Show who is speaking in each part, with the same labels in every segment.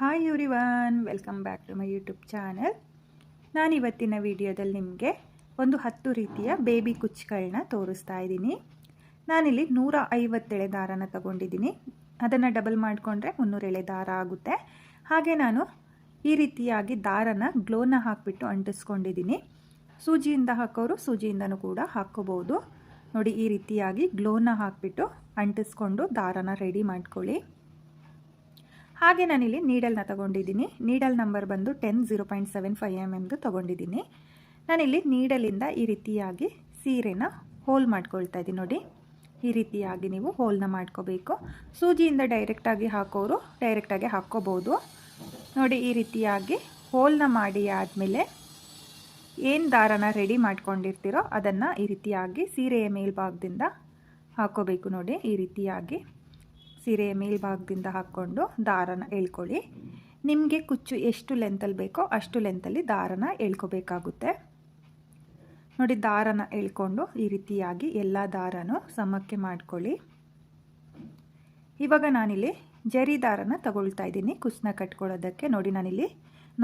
Speaker 1: Hi everyone welcome back to my YouTube channel ನಾನು ಇವತ್ತಿನ ವಿಡಿಯೋದಲ್ಲಿ ನಿಮಗೆ ಒಂದು ಹತ್ತು ರೀತಿಯ ಬೇಬಿ ಕುಚ್ಗಳನ್ನ ತೋರಿಸ್ತಾ ಇದ್ದೀನಿ. ನಾನಿಲ್ಲಿ ನೂರ ಐವತ್ತೆಳೆ ದಾರನ ತಗೊಂಡಿದ್ದೀನಿ. ಅದನ್ನು ಡಬಲ್ ಮಾಡಿಕೊಂಡ್ರೆ ಮುನ್ನೂರು ಎಳೆ ದಾರ ಆಗುತ್ತೆ. ಹಾಗೆ ನಾನು ಈ ರೀತಿಯಾಗಿ ದಾರನ ಗ್ಲೋನ ಹಾಕಿಬಿಟ್ಟು ಅಂಟಿಸ್ಕೊಂಡಿದ್ದೀನಿ. ಸೂಜಿಯಿಂದ ಹಾಕೋರು ಸೂಜಿಯಿಂದನೂ ಕೂಡ ಹಾಕ್ಕೋಬೋದು. ನೋಡಿ ಈ ರೀತಿಯಾಗಿ ಗ್ಲೋನ ಹಾಕಿಬಿಟ್ಟು ಅಂಟಿಸ್ಕೊಂಡು ದಾರನ ರೆಡಿ ಮಾಡ್ಕೊಳ್ಳಿ. ಹಾಗೆ ನಾನಿಲ್ಲಿ ನೀಡಲ್ನ ತಗೊಂಡಿದ್ದೀನಿ. ನೀಡಲ್ ನಂಬರ್ ಬಂದು ten zero point seven five M ಎಮ್ದು ತೊಗೊಂಡಿದ್ದೀನಿ. ನಾನಿಲ್ಲಿ ನೀಡಲಿಂದ ಈ ರೀತಿಯಾಗಿ ಸೀರೆನ ಹೋಲ್ ಮಾಡ್ಕೊಳ್ತಾ ಇದ್ದೀನಿ ನೋಡಿ. ಈ ರೀತಿಯಾಗಿ ನೀವು ಹೋಲ್ನ ಮಾಡ್ಕೋಬೇಕು. ಸೂಜಿಯಿಂದ ಡೈರೆಕ್ಟಾಗಿ ಹಾಕೋರು ಡೈರೆಕ್ಟಾಗಿ ಹಾಕ್ಕೋಬೋದು. ನೋಡಿ ಈ ರೀತಿಯಾಗಿ ಹೋಲ್ನ ಮಾಡಿ ಆದಮೇಲೆ ಏನು ದಾರನ ರೆಡಿ ಮಾಡ್ಕೊಂಡಿರ್ತೀರೋ ಅದನ್ನು ಈ ರೀತಿಯಾಗಿ ಸೀರೆಯ ಮೇಲ್ಭಾಗದಿಂದ ಹಾಕೋಬೇಕು ನೋಡಿ. ಈ ರೀತಿಯಾಗಿ ಸೀರೆಯ ಮೇಲ್ಭಾಗದಿಂದ ಹಾಕ್ಕೊಂಡು ದಾರನ ಎಳ್ಕೊಳ್ಳಿ. ನಿಮಗೆ ಕುಚ್ಚು ಎಷ್ಟು ಲೆಂತಲ್ಲಿ ಬೇಕೋ ಅಷ್ಟು ಲೆಂತಲ್ಲಿ ದಾರನ ಎಳ್ಕೋಬೇಕಾಗುತ್ತೆ. ನೋಡಿ, ದಾರನ ಎಳ್ಕೊಂಡು ಈ ರೀತಿಯಾಗಿ ಎಲ್ಲ ದಾರನೂ ಸಮಕ್ಕೆ ಮಾಡ್ಕೊಳ್ಳಿ. ಇವಾಗ ನಾನಿಲ್ಲಿ ಜರಿ ದಾರನ ತಗೊಳ್ತಾ ಇದ್ದೀನಿ ಕುಸ್ನ ಕಟ್ಕೊಳ್ಳೋದಕ್ಕೆ. ನೋಡಿ, ನಾನಿಲ್ಲಿ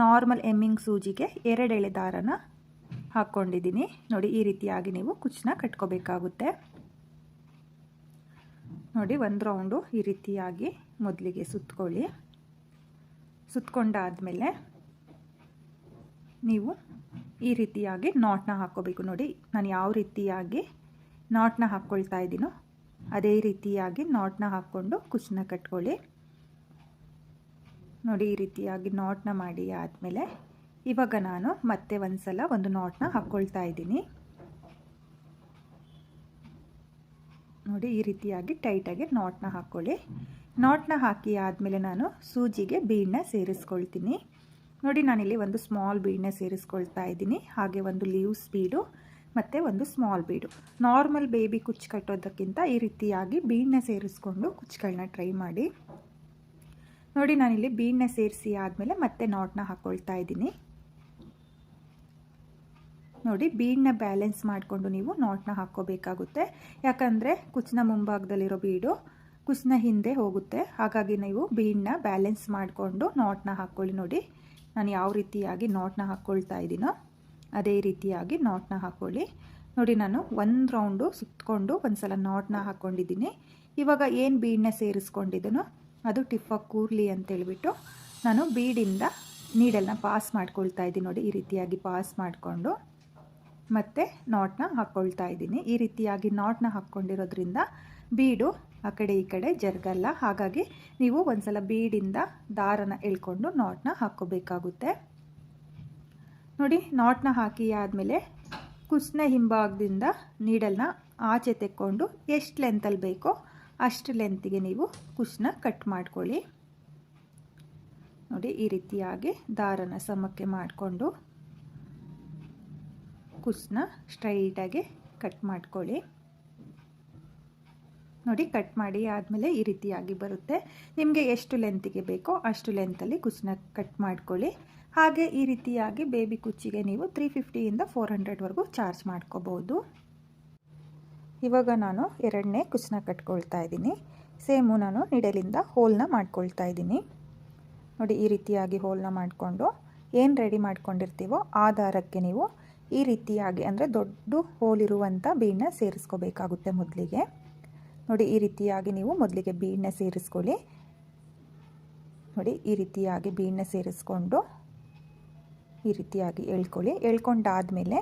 Speaker 1: ನಾರ್ಮಲ್ ಎಮ್ಮಿಂಗ್ ಸೂಜಿಗೆ ಎರಡೆಳೆ ದಾರನ ಹಾಕ್ಕೊಂಡಿದ್ದೀನಿ. ನೋಡಿ, ಈ ರೀತಿಯಾಗಿ ನೀವು ಕುಚ್ಚನ್ನ ಕಟ್ಕೋಬೇಕಾಗುತ್ತೆ. ನೋಡಿ, ಒಂದು ರೌಂಡು ಈ ರೀತಿಯಾಗಿ ಮೊದಲಿಗೆ ಸುತ್ಕೊಳ್ಳಿ. ಸುತ್ಕೊಂಡಾದಮೇಲೆ ನೀವು ಈ ರೀತಿಯಾಗಿ ನಾಟ್ನ ಹಾಕ್ಕೋಬೇಕು. ನೋಡಿ, ನಾನು ಯಾವ ರೀತಿಯಾಗಿ ನಾಟ್ನ ಹಾಕ್ಕೊಳ್ತಾ ಇದ್ದೀನೋ, ಅದೇ ರೀತಿಯಾಗಿ ನಾಟ್ನ ಹಾಕ್ಕೊಂಡು ಕುಚ್ಚನ್ನ ಕಟ್ಕೊಳ್ಳಿ. ನೋಡಿ, ಈ ರೀತಿಯಾಗಿ ನಾಟ್ನ ಮಾಡಿ ಆದಮೇಲೆ ಇವಾಗ ನಾನು ಮತ್ತೆ ಒಂದು ಸಲ ಒಂದು ನಾಟ್ನ ಹಾಕ್ಕೊಳ್ತಾ ಇದ್ದೀನಿ. ನೋಡಿ ಈ ರೀತಿಯಾಗಿ ಟೈಟಾಗಿ ನಾಟ್ನ ಹಾಕ್ಕೊಳ್ಳಿ ನಾಟ್ನ ಹಾಕಿ ಆದಮೇಲೆ ನಾನು ಸೂಜಿಗೆ ಬೀಡನ್ನ ಸೇರಿಸ್ಕೊಳ್ತೀನಿ. ನೋಡಿ ನಾನಿಲ್ಲಿ ಒಂದು ಸ್ಮಾಲ್ ಬೀಡನ್ನ ಸೇರಿಸ್ಕೊಳ್ತಾ ಇದ್ದೀನಿ. ಹಾಗೆ ಒಂದು ಲೀವ್ಸ್ ಬೀಡು ಮತ್ತು ಒಂದು ಸ್ಮಾಲ್ ಬೀಡು ನಾರ್ಮಲ್ ಬೇಬಿ ಕುಚ್ಚು ಕಟ್ಟೋದಕ್ಕಿಂತ ಈ ರೀತಿಯಾಗಿ ಬೀಡನ್ನ ಸೇರಿಸ್ಕೊಂಡು ಕುಚ್ಚುಗಳನ್ನ ಟ್ರೈ ಮಾಡಿ. ನೋಡಿ ನಾನಿಲ್ಲಿ ಬೀಡನ್ನ ಸೇರಿಸಿ ಆದಮೇಲೆ ಮತ್ತೆ ನಾಟ್ನ ಹಾಕ್ಕೊಳ್ತಾ ಇದ್ದೀನಿ. ನೋಡಿ ಬೀಡನ್ನ ಬ್ಯಾಲೆನ್ಸ್ ಮಾಡಿಕೊಂಡು ನೀವು ನಾಟ್ನ ಹಾಕ್ಕೋಬೇಕಾಗುತ್ತೆ. ಯಾಕಂದರೆ ಕುಚ್ನ ಮುಂಭಾಗದಲ್ಲಿರೋ ಬೀಡು ಕುಚ್ನ ಹಿಂದೆ ಹೋಗುತ್ತೆ. ಹಾಗಾಗಿ ನೀವು ಬೀಡನ್ನ ಬ್ಯಾಲೆನ್ಸ್ ಮಾಡಿಕೊಂಡು ನಾಟ್ನ ಹಾಕ್ಕೊಳ್ಳಿ ನೋಡಿ. ನಾನು ಯಾವ ರೀತಿಯಾಗಿ ನಾಟ್ನ ಹಾಕ್ಕೊಳ್ತಾ ಇದ್ದೀನೋ ಅದೇ ರೀತಿಯಾಗಿ ನಾಟ್ನ ಹಾಕ್ಕೊಳ್ಳಿ. ನೋಡಿ ನಾನು ಒಂದು ರೌಂಡು ಸುತ್ತಕೊಂಡು ಒಂದು ಸಲ ನಾಟ್ನ ಹಾಕ್ಕೊಂಡಿದ್ದೀನಿ. ಇವಾಗ ಏನು ಬೀಡನ್ನ ಸೇರಿಸ್ಕೊಂಡಿದ್ದೀನೋ ಅದು ಟಿಫಾಗಿ ಕೂರ್ಲಿ ಅಂತೇಳ್ಬಿಟ್ಟು ನಾನು ಬೀಡಿಂದ ನೀಡಲ್ನ ಪಾಸ್ ಮಾಡ್ಕೊಳ್ತಾ ಇದ್ದೀನಿ ನೋಡಿ ಈ ರೀತಿಯಾಗಿ ಪಾಸ್ ಮಾಡಿಕೊಂಡು. ಮತ್ತು ನಾಟ್ನ ಹಾಕ್ಕೊಳ್ತಾ ಇದ್ದೀನಿ. ಈ ರೀತಿಯಾಗಿ ನಾಟ್ನ ಹಾಕ್ಕೊಂಡಿರೋದ್ರಿಂದ ಬೀಡು ಆ ಕಡೆ ಈ ಕಡೆ ಜರುಗಲ್ಲ. ಹಾಗಾಗಿ ನೀವು ಒಂದ್ಸಲ ಬೀಡಿಂದ ದಾರನ ಎಳ್ಕೊಂಡು ನಾಟ್ನ ಹಾಕ್ಕೋಬೇಕಾಗುತ್ತೆ. ನೋಡಿ ನಾಟ್ನ ಹಾಕಿ ಆದಮೇಲೆ ಕುಸ್ನ ಹಿಂಭಾಗದಿಂದ ನೀಡಲ್ನ ಆಚೆ ತೆಕ್ಕೊಂಡು ಎಷ್ಟು ಲೆಂತಲ್ಲಿ ಬೇಕೋ ಅಷ್ಟು ಲೆಂತಿಗೆ ನೀವು ಕುಸ್ನ ಕಟ್ ಮಾಡ್ಕೊಳ್ಳಿ. ನೋಡಿ, ಈ ರೀತಿಯಾಗಿ ದಾರನ ಸಮಕ್ಕೆ ಮಾಡಿಕೊಂಡು ಕುಸ್ನ ಸ್ಟ್ರೈಟಾಗಿ ಕಟ್ ಮಾಡ್ಕೊಳ್ಳಿ. ನೋಡಿ, ಕಟ್ ಮಾಡಿ ಆದಮೇಲೆ ಈ ರೀತಿಯಾಗಿ ಬರುತ್ತೆ. ನಿಮಗೆ ಎಷ್ಟು ಲೆಂತಿಗೆ ಬೇಕೋ ಅಷ್ಟು ಲೆಂತಲ್ಲಿ ಕುಸ್ನ ಕಟ್ ಮಾಡ್ಕೊಳ್ಳಿ. ಹಾಗೆ ಈ ರೀತಿಯಾಗಿ ಬೇಬಿ ಕುಚ್ಚಿಗೆ ನೀವು ತ್ರೀ ಫಿಫ್ಟಿಯಿಂದ ಫೋರ್ ಹಂಡ್ರೆಡ್ವರೆಗೂ ಚಾರ್ಜ್ ಮಾಡ್ಕೋಬೋದು. ಇವಾಗ ನಾನು ಎರಡನೇ ಕುಚ್ಚನ್ನ ಕಟ್ಕೊಳ್ತಾ ಇದ್ದೀನಿ. ಸೇಮು ನಾನು ನಿಡಲಿಂದ ಹೋಲ್ನ ಮಾಡ್ಕೊಳ್ತಾ ಇದ್ದೀನಿ. ನೋಡಿ, ಈ ರೀತಿಯಾಗಿ ಹೋಲ್ನ ಮಾಡಿಕೊಂಡು ಏನು ರೆಡಿ ಮಾಡ್ಕೊಂಡಿರ್ತೀವೋ ಆ ದಾರಕ್ಕೆ ನೀವು ಈ ರೀತಿಯಾಗಿ ಅಂದರೆ ದೊಡ್ಡ ಹೋಲಿರುವಂಥ ಬೀಡನ್ನ ಸೇರಿಸ್ಕೋಬೇಕಾಗುತ್ತೆ ಮೊದಲಿಗೆ. ನೋಡಿ, ಈ ರೀತಿಯಾಗಿ ನೀವು ಮೊದಲಿಗೆ ಬೀಡನ್ನ ಸೇರಿಸ್ಕೊಳ್ಳಿ. ನೋಡಿ, ಈ ರೀತಿಯಾಗಿ ಬೀಡನ್ನ ಸೇರಿಸ್ಕೊಂಡು ಈ ರೀತಿಯಾಗಿ ಎಳ್ಕೊಳ್ಳಿ. ಎಳ್ಕೊಂಡಾದಮೇಲೆ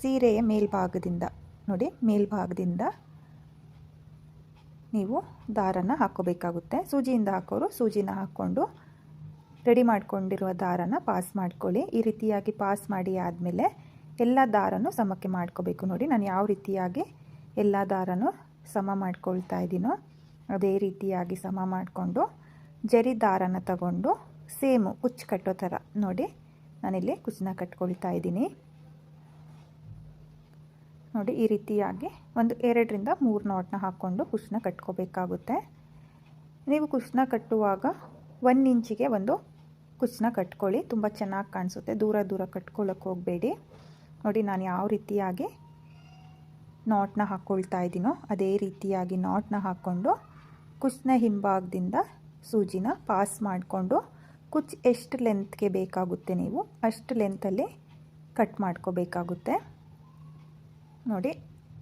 Speaker 1: ಸೀರೆಯ ಮೇಲ್ಭಾಗದಿಂದ, ನೋಡಿ, ಮೇಲ್ಭಾಗದಿಂದ ನೀವು ದಾರನ ಹಾಕ್ಕೋಬೇಕಾಗುತ್ತೆ. ಸೂಜಿಯಿಂದ ಹಾಕೋರು ಸೂಜಿನ ಹಾಕ್ಕೊಂಡು ರೆಡಿ ಮಾಡಿಕೊಂಡಿರುವ ದಾರನ ಪಾಸ್ ಮಾಡ್ಕೊಳ್ಳಿ. ಈ ರೀತಿಯಾಗಿ ಪಾಸ್ ಮಾಡಿ ಆದಮೇಲೆ ಎಲ್ಲ ದಾರನೂ ಸಮಕ್ಕೆ ಮಾಡ್ಕೋಬೇಕು ನೋಡಿ. ನಾನು ಯಾವ ರೀತಿಯಾಗಿ ಎಲ್ಲ ದಾರನೂ ಸಮ ಮಾಡ್ಕೊಳ್ತಾ ಇದ್ದೀನೋ ಅದೇ ರೀತಿಯಾಗಿ ಸಮ ಮಾಡಿಕೊಂಡು ಜರಿ ದಾರನ ತಗೊಂಡು ಸೇಮು ಕುಚ್ಚು ಕಟ್ಟೋ ಥರ ನೋಡಿ ನಾನಿಲ್ಲಿ ಕುಚ್ಚನ್ನ ಕಟ್ಕೊಳ್ತಾ ಇದ್ದೀನಿ. ನೋಡಿ ಈ ರೀತಿಯಾಗಿ ಒಂದು ಎರಡರಿಂದ ಮೂರು ನಾಟ್ನ ಹಾಕ್ಕೊಂಡು ಕುಚ್ಚನ್ನ ಕಟ್ಕೋಬೇಕಾಗುತ್ತೆ. ನೀವು ಕುಚ್ಚನ್ನ ಕಟ್ಟುವಾಗ ಒನ್ ಇಂಚಿಗೆ ಒಂದು ಕುಚ್ಚನ್ನ ಕಟ್ಕೊಳ್ಳಿ. ತುಂಬ ಚೆನ್ನಾಗಿ ಕಾಣಿಸುತ್ತೆ. ದೂರ ದೂರ ಕಟ್ಕೊಳ್ಳೋಕೆ ಹೋಗಬೇಡಿ. ನೋಡಿ, ನಾನು ಯಾವ ರೀತಿಯಾಗಿ ನಾಟ್ನ ಹಾಕ್ಕೊಳ್ತಾ ಇದ್ದೀನೋ, ಅದೇ ರೀತಿಯಾಗಿ ನಾಟ್ನ ಹಾಕ್ಕೊಂಡು ಕುಚ್ನ ಹಿಂಭಾಗದಿಂದ ಸೂಜಿನ ಪಾಸ್ ಮಾಡಿಕೊಂಡು ಕುಚ್ ಎಷ್ಟು ಲೆಂತ್ಗೆ ಬೇಕಾಗುತ್ತೆ ನೀವು, ಅಷ್ಟು ಲೆಂತಲ್ಲಿ ಕಟ್ ಮಾಡ್ಕೋಬೇಕಾಗುತ್ತೆ. ನೋಡಿ,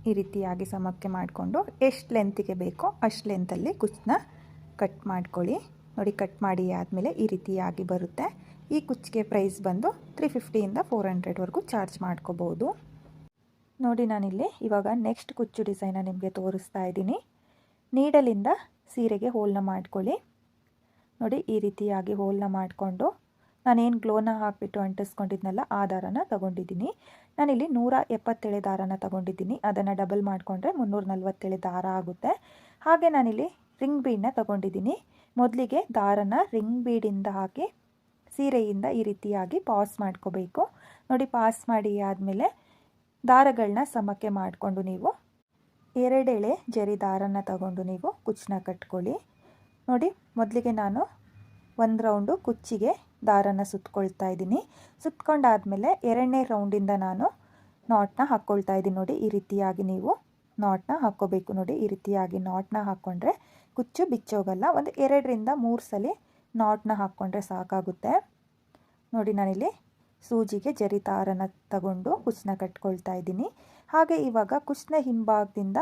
Speaker 1: ಈ ರೀತಿಯಾಗಿ ಸಮಕ್ಕೆ ಮಾಡಿಕೊಂಡು ಎಷ್ಟು ಲೆಂತಿಗೆ ಬೇಕೋ ಅಷ್ಟು ಲೆಂತಲ್ಲಿ ಕುಚ್ಚನ್ನ ಕಟ್ ಮಾಡ್ಕೊಳ್ಳಿ. ನೋಡಿ ಕಟ್ ಮಾಡಿ ಆದಮೇಲೆ ಈ ರೀತಿಯಾಗಿ ಬರುತ್ತೆ. ಈ ಕುಚ್ಚಿಗೆ ಪ್ರೈಸ್ ಬಂದು ತ್ರೀ ಫಿಫ್ಟಿಯಿಂದ ಫೋರ್ ಹಂಡ್ರೆಡ್ವರೆಗೂ ಚಾರ್ಜ್ ಮಾಡ್ಕೋಬೋದು. ನೋಡಿ ನಾನಿಲ್ಲಿ ಇವಾಗ ನೆಕ್ಸ್ಟ್ ಕುಚ್ಚು ಡಿಸೈನ ನಿಮಗೆ ತೋರಿಸ್ತಾ ಇದ್ದೀನಿ. ನೀಡಲಿಂದ ಸೀರೆಗೆ ಹೋಲ್ನ ಮಾಡ್ಕೊಳ್ಳಿ. ನೋಡಿ ಈ ರೀತಿಯಾಗಿ ಹೋಲ್ನ ಮಾಡಿಕೊಂಡು ನಾನೇನು ಗ್ಲೋನ ಹಾಕಿಬಿಟ್ಟು ಅಂಟಿಸ್ಕೊಂಡಿದ್ನಲ್ಲ ಆ ದಾರನ ತೊಗೊಂಡಿದ್ದೀನಿ. ನಾನಿಲ್ಲಿ ನೂರ ಎಪ್ಪತ್ತೇಳೆ ದಾರನ ತಗೊಂಡಿದ್ದೀನಿ. ಅದನ್ನು ಡಬಲ್ ಮಾಡಿಕೊಂಡ್ರೆ ಮುನ್ನೂರ ನಲ್ವತ್ತೇಳು ದಾರ ಆಗುತ್ತೆ. ಹಾಗೆ ನಾನಿಲ್ಲಿ ರಿಂಗ್ ಬೀಡನ್ನ ತಗೊಂಡಿದ್ದೀನಿ. ಮೊದಲಿಗೆ ದಾರನ ರಿಂಗ್ ಬೀಡಿಂದ ಹಾಕಿ ಸೀರೆಯಿಂದ ಈ ರೀತಿಯಾಗಿ ಪಾಸ್ ಮಾಡ್ಕೋಬೇಕು. ನೋಡಿ, ಪಾಸ್ ಮಾಡಿ ಆದಮೇಲೆ ದಾರಗಳನ್ನ ಸಮಕ್ಕೆ ಮಾಡಿಕೊಂಡು ನೀವು ಎರಡೆಳೆ ಜರಿ ದಾರನ ತಗೊಂಡು ನೀವು ಕುಚ್ಚನ್ನ ಕಟ್ಕೊಳ್ಳಿ. ನೋಡಿ, ಮೊದಲಿಗೆ ನಾನು ಒಂದು ರೌಂಡು ಕುಚ್ಚಿಗೆ ದಾರನ ಸುತ್ಕೊಳ್ತಾ ಇದ್ದೀನಿ. ಸುತ್ಕೊಂಡಾದಮೇಲೆ ಎರಡನೇ ರೌಂಡಿಂದ ನಾನು ನಾಟ್ನ ಹಾಕ್ಕೊಳ್ತಾ ಇದ್ದೀನಿ. ನೋಡಿ, ಈ ರೀತಿಯಾಗಿ ನೀವು ನಾಟ್ನ ಹಾಕ್ಕೋಬೇಕು. ನೋಡಿ, ಈ ರೀತಿಯಾಗಿ ನಾಟ್ನ ಹಾಕ್ಕೊಂಡ್ರೆ ಕುಚ್ಚು, ಬಿಚ್ಚೋಗಲ್ಲ. ಒಂದು ಎರಡರಿಂದ ಮೂರು ಸಲ ನಾಟ್ನ ಹಾಕ್ಕೊಂಡ್ರೆ ಸಾಕಾಗುತ್ತೆ. ನೋಡಿ ನಾನಿಲ್ಲಿ ಸೂಜಿಗೆ ಜರಿ ತಾರನ ತಗೊಂಡು ಕುಚ್ಚನ್ನ ಕಟ್ಕೊಳ್ತಾ ಇದ್ದೀನಿ. ಹಾಗೆ ಇವಾಗ ಕುಚ್ಚನ ಹಿಂಭಾಗದಿಂದ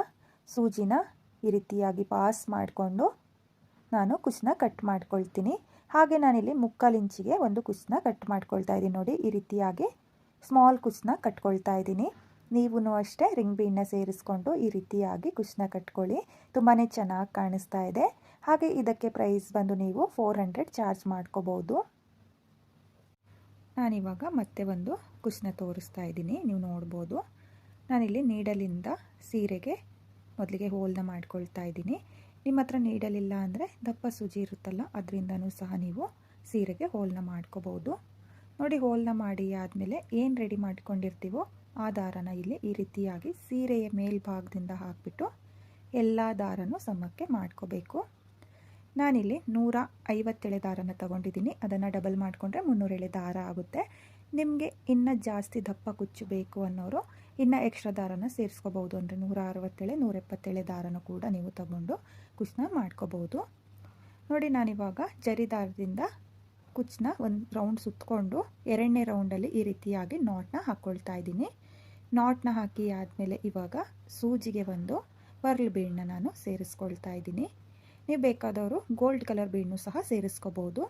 Speaker 1: ಸೂಜಿನ ಈ ರೀತಿಯಾಗಿ ಪಾಸ್ ಮಾಡಿಕೊಂಡು ನಾನು ಕುಚ್ಚನ್ನ ಕಟ್ ಮಾಡ್ಕೊಳ್ತೀನಿ. ಹಾಗೆ ನಾನಿಲ್ಲಿ ಮುಕ್ಕಾಲು ಇಂಚಿಗೆ ಒಂದು ಕುಚ್ಚನ್ನ ಕಟ್ ಮಾಡ್ಕೊಳ್ತಾ ಇದ್ದೀನಿ. ನೋಡಿ ಈ ರೀತಿಯಾಗಿ ಸ್ಮಾಲ್ ಕುಚ್ಚನ್ನ ಕಟ್ಕೊಳ್ತಾ ಇದ್ದೀನಿ. ನೀವೂ ಅಷ್ಟೇ ರಿಂಗ್ ಬೀಡನ್ನ ಸೇರಿಸ್ಕೊಂಡು ಈ ರೀತಿಯಾಗಿ ಕುಚ್ಚನ್ನ ಕಟ್ಕೊಳ್ಳಿ. ತುಂಬಾ ಚೆನ್ನಾಗಿ ಕಾಣಿಸ್ತಾ ಇದೆ. ಹಾಗೆ ಇದಕ್ಕೆ ಪ್ರೈಸ್ ಬಂದು ನೀವು ಫೋರ್ ಹಂಡ್ರೆಡ್ ಚಾರ್ಜ್ ಮಾಡ್ಕೋಬೋದು. ನಾನಿವಾಗ ಮತ್ತೆ ಒಂದು ಕುಶ್ನ ತೋರಿಸ್ತಾ ಇದ್ದೀನಿ, ನೀವು ನೋಡ್ಬೋದು. ನಾನಿಲ್ಲಿ ನೀಡಲಿಂದ ಸೀರೆಗೆ ಮೊದಲಿಗೆ ಹೋಲ್ನ ಮಾಡ್ಕೊಳ್ತಾ ಇದ್ದೀನಿ. ನಿಮ್ಮ ಹತ್ರ ನೀಡಲಿಲ್ಲ ಅಂದರೆ ದಪ್ಪ ಸೂಜಿ ಇರುತ್ತಲ್ಲ, ಅದರಿಂದನೂ ಸಹ ನೀವು ಸೀರೆಗೆ ಹೋಲ್ನ ಮಾಡ್ಕೋಬೋದು. ನೋಡಿ ಹೋಲ್ನ ಮಾಡಿ ಆದಮೇಲೆ ಏನು ರೆಡಿ ಮಾಡ್ಕೊಂಡಿರ್ತೀವೋ ಆ ದಾರನ ಇಲ್ಲಿ ಈ ರೀತಿಯಾಗಿ ಸೀರೆಯ ಮೇಲ್ಭಾಗದಿಂದ ಹಾಕಿಬಿಟ್ಟು ಎಲ್ಲ ದಾರನೂ ಸಮಕ್ಕೆ ಮಾಡ್ಕೋಬೇಕು. ನಾನಿಲ್ಲಿ ನೂರ ಐವತ್ತೆಳೆ ದಾರನ ತೊಗೊಂಡಿದ್ದೀನಿ. ಅದನ್ನು ಡಬಲ್ ಮಾಡಿಕೊಂಡ್ರೆ ಮುನ್ನೂರೆಳೆ ದಾರ ಆಗುತ್ತೆ. ನಿಮಗೆ ಇನ್ನು ಜಾಸ್ತಿ ದಪ್ಪ ಕುಚ್ಚು ಬೇಕು ಅನ್ನೋರು ಇನ್ನು ಎಕ್ಸ್ಟ್ರಾ ದಾರನ ಸೇರಿಸ್ಕೋಬೋದು ಅಂದರೆ ನೂರ ಅರವತ್ತೇಳೆ, ನೂರ ಎಪ್ಪತ್ತೇಳೆ ದಾರನ ಕೂಡ ನೀವು ತಗೊಂಡು ಕುಚ್ಚನ್ನ ಮಾಡ್ಕೋಬೋದು ನೋಡಿ, ನಾನಿವಾಗ ಜರಿ ದಾರದಿಂದ ಕುಚ್ಚನ್ನ ಒಂದು ರೌಂಡ್ ಸುತ್ತಕೊಂಡು ಎರಡನೇ ರೌಂಡಲ್ಲಿ ಈ ರೀತಿಯಾಗಿ ನಾಟ್ನ ಹಾಕ್ಕೊಳ್ತಾ ಇದ್ದೀನಿ. ನಾಟ್ನ ಹಾಕಿ ಆದಮೇಲೆ ಇವಾಗ ಸೂಜಿಗೆ ಒಂದು ಪರ್ಲ್ ಬೀಡನ್ನ ನಾನು ಸೇರಿಸ್ಕೊಳ್ತಾ ಇದ್ದೀನಿ. ನೀವು ಬೇಕಾದವರು ಗೋಲ್ಡ್ ಕಲರ್ ಬೀಡನ್ನು ಸಹ ಸೇರಿಸ್ಕೋಬೋದು.